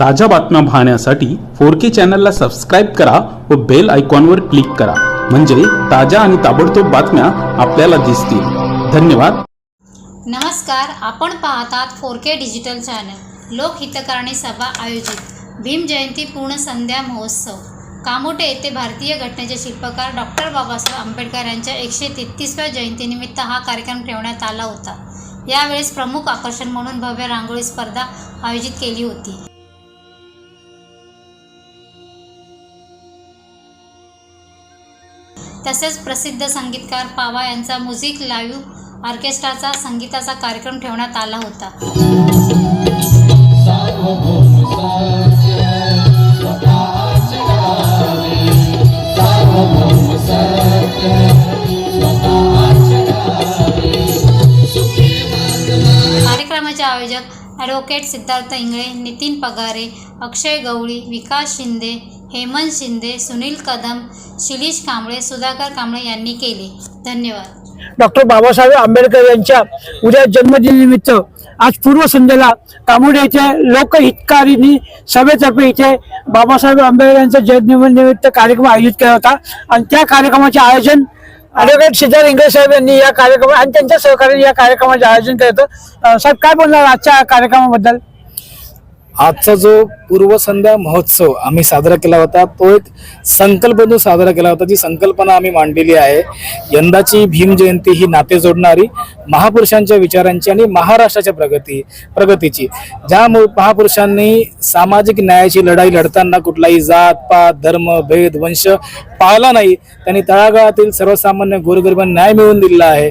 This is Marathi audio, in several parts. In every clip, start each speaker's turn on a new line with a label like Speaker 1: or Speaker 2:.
Speaker 1: ताज्या बातम्या पाहण्यासाठी फोर के चॅनलला सबस्क्राईब करा व बेल आयकॉनवर क्लिक करा. म्हणजे ताज्या आणि ताबडतोब बातम्या आपल्याला दिसतील. धन्यवाद.
Speaker 2: नमस्कार आपण पाहतात फोर के डिजिटल चॅनल. लोकहितकारणी सभा आयोजित. भीम जयंती पूर्ण संध्या महोत्सव. कामोटे येथे भारतीय घटनेचे शिल्पकार डॉक्टर बाबासाहेब आंबेडकर यांच्या एकशे तेहतीसव्या जयंतीनिमित्त हा कार्यक्रम ठेवण्यात आला होता. यावेळेस प्रमुख आकर्षण म्हणून भव्य रांगोळी स्पर्धा आयोजित केली होती. तसेच प्रसिद्ध संगीतकार पावा यांचा म्युझिक लाईव्ह ऑर्केस्ट्राचा संगीताचा कार्यक्रम ठेवण्यात आला होता. कार्यक्रमाचे आयोजक ॲडव्होकेट सिद्धार्थ इंगळे नितीन पगारे अक्षय गवळी विकास शिंदे हेमंत शिंदे सुनील कदम शिरीष कांबळे सुधाकर कांबळे यांनी केले. धन्यवाद.
Speaker 3: डॉक्टर बाबासाहेब आंबेडकर यांच्या उद्या जन्मदिनानिमित्त आज पूर्व संध्येला कामोडे येथे लोकहितकारिणी सभेतर्फे इथे बाबासाहेब आंबेडकर यांचा जन्मदिनानिमित्त कार्यक्रम आयोजित केला होता. आणि त्या कार्यक्रमाचे आयोजन ॲडव्होकेट सिद्धार्थ इंगळे साहेब यांनी या कार्यक्रम आणि त्यांच्या सहकार्याने या कार्यक्रमाचे आयोजन केलं होतं. साहेब काय बोलणार आजच्या कार्यक्रमाबद्दल?
Speaker 4: आजचा जो पूर्वसंध्या महोत्सव आम्ही साजरा केला होता तो एक संकल्पनेतून साजरा केला होता जी संकल्पना आम्ही मांडलेली आहे. यंदाची भीम जयंती ही नाते जोडणारी महापुरुषांच्या विचारांची आणि महाराष्ट्राच्या प्रगती प्रगतीची. ज्या महापुरुषांनी सामाजिक न्यायाची लढाई लढताना कुठलाही जात पात धर्म भेद वंश पाळला नाही. त्यांनी तळागाळातील सर्वसामान्य गोरगरिबांना न्याय मिळवून दिलेला आहे.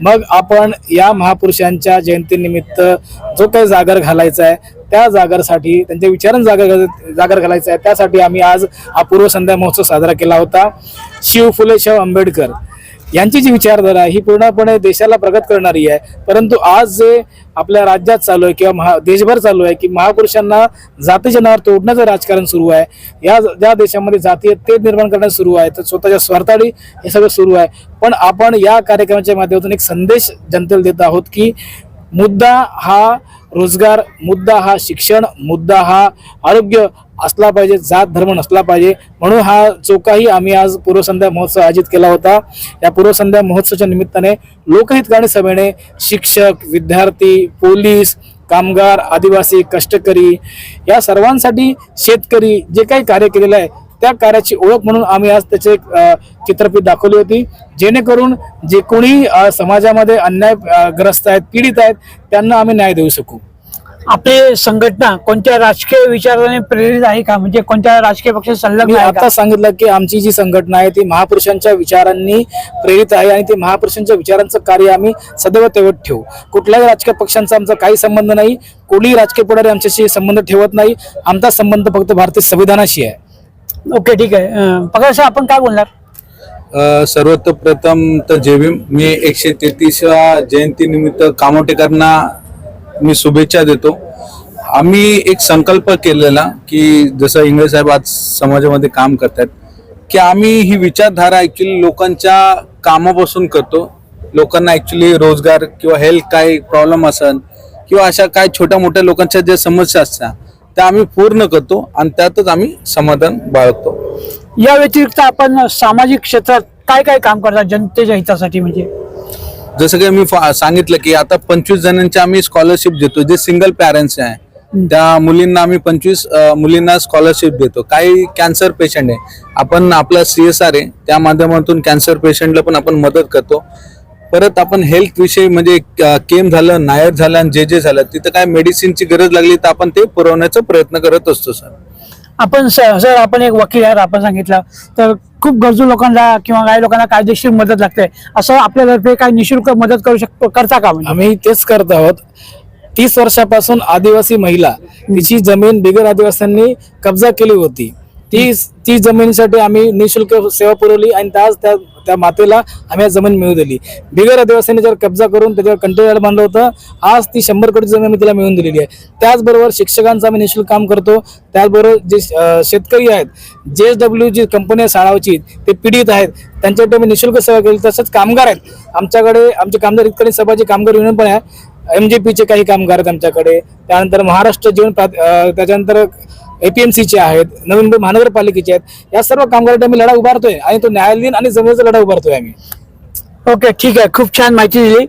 Speaker 4: मग आपण या महापुरुषांच्या जयंतीनिमित्त जो काही जागर घालायचा आहे त्या जागरसाठी त्यांच्या विचारांना जागर जागर घालायचा आहे. त्यासाठी आम्ही आज हा पूर्वसंध्या महोत्सव साजरा केला होता. शिव फुले शाहू आंबेडकर यांची जी विचारधारा ही पूर्णपणे देशाला प्रगत करणारी आहे. परंतु आज जे आपल्या राज्यात चालू आहे किंवा महा देशभर चालू आहे की महापुरुषांना जातीच्या नावावर तोडण्याचं राजकारण सुरू आहे. या ज्या देशामध्ये जातीय ते निर्माण करण्यास सुरू आहे. तर स्वतःच्या स्वार्थाडी हे सगळं सुरू आहे. पण आपण या कार्यक्रमाच्या माध्यमातून एक संदेश जनतेला देत आहोत की मुद्दा हा रोजगार मुद्दा हा शिक्षण मुद्दा हा आरोग्य असला पाहिजे जात धर्म नसला पाहिजे. म्हणून हा जो काही आम्ही आज पूर्वसंध्या महोत्सव आयोजित केला होता. या पूर्वसंध्या महोत्सवाच्या निमित्ताने लोकहित गाणी सभेने शिक्षक विद्यार्थी पोलीस कामगार आदिवासी कष्टकरी या सर्वांसाठी शेतकरी जे काही कार्य केलेलं आहे त्या कार्याची ओळख म्हणून आम्ही आज त्याचे चित्रफित दाखवली होती. जेणेकरून जे कोणी समाजामध्ये अन्याय अ, ग्रस्त आहेत पीडित आहेत त्यांना आम्ही न्याय देऊ शकू.
Speaker 3: आपली संघटना कोणत्या राजकीय विचाराने प्रेरित आहे का? म्हणजे कोणत्या राजकीय पक्षात
Speaker 4: मी
Speaker 3: संलग्न
Speaker 4: आता सांगितलं की आमची जी संघटना आहे ती महापुरुषांच्या विचारांनी प्रेरित आहे आणि ते महापुरुषांच्या विचारांचं कार्य आम्ही सदैव तेवत ठेवू. कुठल्याही राजकीय पक्षांचा आमचा काही संबंध नाही. कोणीही राजकीय पुढारी आमच्याशी संबंध ठेवत नाही. आमचा संबंध फक्त भारतीय संविधानाशी आहे.
Speaker 3: ओके ठीक आहे. पगार साहेब आपण काय बोलणार?
Speaker 5: अ, सर्वप्रथम तर जय मी एकशे तेहतीसव्या जयंतीनिमित्त कामोटेकरांना मी शुभेच्छा देतो. आम्ही एक संकल्प केलेला की जसं इंगळे साहेब आज समाजामध्ये काम करतात की आम्ही ही विचारधारा ऍक्च्युली लोकांच्या कामापासून करतो. लोकांना ऍक्च्युली रोजगार किंवा हेल्थ काय प्रॉब्लेम असन किंवा अशा काय छोट्या मोठ्या लोकांच्या ज्या समस्या असतात त्या आम्ही पूर्ण करतो आणि त्यातच आम्ही समाधान बाळगतो.
Speaker 3: या व्यतिरिक्त आपण सामाजिक क्षेत्रात काय काय काम करतात जनतेच्या हितासाठी म्हणजे?
Speaker 5: जसं की मी सांगितलं की आता पंचवीस जणांची आम्ही स्कॉलरशिप देतो जे सिंगल पॅरेंट्स आहे. त्या मुलींना आम्ही पंचवीस मुलींना स्कॉलरशिप देतो. काही कॅन्सर पेशंट आहे. आपण आपला सी एस आर आहे त्या माध्यमातून कॅन्सर पेशंटला पण आपण मदत करतो. परत आपण हेल्थ विषयी म्हणजे केम झालं नायर झालं आणि जे जे झालं तिथं काय मेडिसिनची गरज लागली तर आपण ते पुरवण्याचा प्रयत्न करत असतो सर.
Speaker 3: आपण सर आपण एक वकील आहे आपण सांगितलं. तर खूप गरजू लोकांना किंवा काही लोकांना कायदेशीर मदत लागते. असं आपल्यातर्फे काय निशुल्क मदत करू शकतो करता का म्हणजे?
Speaker 4: आम्ही तेच करत आहोत. तीस वर्षापासून आदिवासी महिला तिची जमीन बिगर आदिवासींनी कब्जा केली होती. ती ती जमिनीसाठी आम्ही निशुल्क सेवा पुरवली आणि त्याच त्या त्या मातेला आम्ही आज जमीन मिळवून दिली. बिगर आदिवासींनी जर कब्जा करून त्याच्यावर कंटेनर बांधलं होतं आज ती शंभर कोटी जमीन आम्ही तिला मिळवून दिलेली आहे. त्याचबरोबर शिक्षकांचं आम्ही निशुल्क काम करतो. त्याचबरोबर जे शेतकरी आहेत जे एस डब्ल्यू जी कंपनी आहे शाळाची ते पीडित आहेत त्यांच्यासाठी आम्ही निशुल्क सेवा केली. तसंच कामगार आहेत. आमच्याकडे आमचे कामगार हितकारी सभाची कामगार युनियन पण आहे. एम जे पीचे काही कामगार आहेत आमच्याकडे. त्यानंतर महाराष्ट्र जीवन त्याच्यानंतर एपीएमसीचे आहेत नवी मुंबई महानगरपालिकेचे आहेत. या सर्व कामगारांसाठी आम्ही लढा उभारतोय आणि तो न्यायालयीन आणि जमिनीचा लढा उभारतोय आम्ही.
Speaker 3: ओके ठीक आहे. खूप छान माहिती दिली.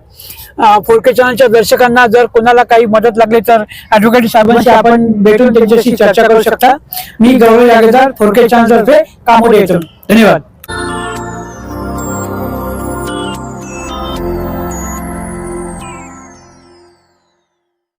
Speaker 3: फोरके चॅनलच्या दर्शकांना जर कोणाला काही मदत लागली तर ऍडव्होकेट साहेबांशी आपण भेटून त्यांच्याशी चर्चा करू शकता. मी गौरव यागेदार फोरके चॅनल तर्फे कामोडे येतो. धन्यवाद.